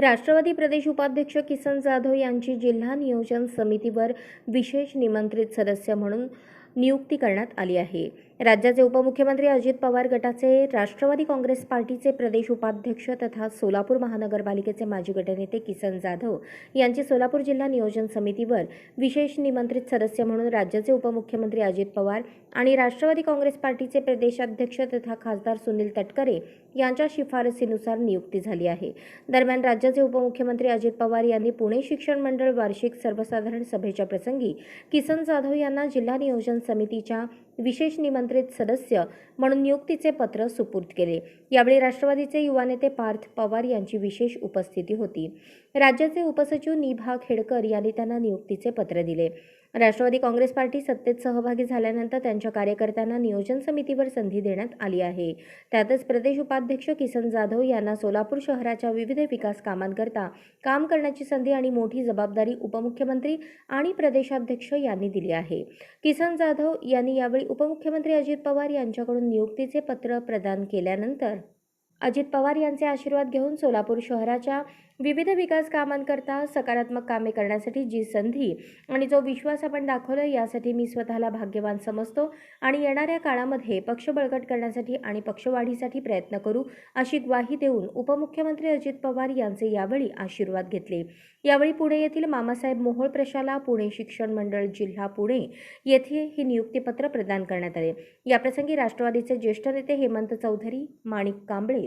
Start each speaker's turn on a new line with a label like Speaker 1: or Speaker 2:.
Speaker 1: राष्ट्रवादी प्रदेश उपाध्यक्ष किसन जाधव यांची जिल्हा नियोजन समितीवर विशेष निमंत्रित सदस्य म्हणून नियुक्ती करण्यात आली आहे. राज्याचे उपमुख्यमंत्री अजित पवार गटाचे राष्ट्रवादी काँग्रेस पार्टीचे प्रदेश उपाध्यक्ष तथा सोलापूर महानगरपालिकेचे माजी गटनेते किसन जाधव यांची सोलापूर जिल्हा नियोजन समितीवर विशेष निमंत्रित सदस्य म्हणून राज्याचे उपमुख्यमंत्री अजित पवार आणि राष्ट्रवादी काँग्रेस पार्टीचे प्रदेशाध्यक्ष तथा खासदार सुनील तटकरे यांच्या शिफारसीनुसार नियुक्ती झाली आहे. दरम्यान राज्याचे उपमुख्यमंत्री अजित पवार यांनी पुणे शिक्षण मंडळ वार्षिक सर्वसाधारण सभेच्या प्रसंगी किसन जाधव यांना जिल्हा नियोजन समितीच्या विशेष निमंत्रित सदस्य म्हणून नियुक्तीचे पत्र सुपूर्द केले. यावेळी राष्ट्रवादीचे युवा नेते पार्थ पवार यांची विशेष उपस्थिती होती. राज्याचे उपसचिव निभा खेडकर यांनी त्यांना नियुक्तीचे पत्र दिले. राष्ट्रवादी काँग्रेस पार्टी सत्तेत सहभागी झाल्यानंतर त्यांच्या कार्यकर्त्यांना नियोजन समितीवर संधी देण्यात आली आहे. त्यातच प्रदेश उपाध्यक्ष किसन जाधव यांना सोलापूर शहराच्या विविध विकास कामांकरता काम करण्याची संधी आणि मोठी जबाबदारी उपमुख्यमंत्री आणि प्रदेशाध्यक्ष यांनी दिली आहे. किसन जाधव यांनी यावेळी उपमुख्यमंत्री अजित पवार यांच्याकडून नियुक्तीचे पत्र प्रदान केल्यानंतर अजित पवार यांचे आशीर्वाद घेऊन सोलापूर शहराच्या विविध विकास कामांकरता सकारात्मक कामे करण्यासाठी जी संधी आणि जो विश्वास आपण दाखवला यासाठी मी स्वतःला भाग्यवान समजतो आणि येणाऱ्या काळामध्ये पक्ष बळकट करण्यासाठी आणि पक्षवाढीसाठी प्रयत्न करू अशी ग्वाही देऊन उपमुख्यमंत्री अजित पवार यांचे यावेळी आशीर्वाद घेतले. यावेळी पुणे येथील मामासाहेब मोहोळ प्रशाला पुणे शिक्षण मंडळ जिल्हा पुणे येथे ही नियुक्तीपत्र प्रदान करण्यात आले. याप्रसंगी राष्ट्रवादीचे ज्येष्ठ नेते हेमंत चौधरी माणिक कांबळे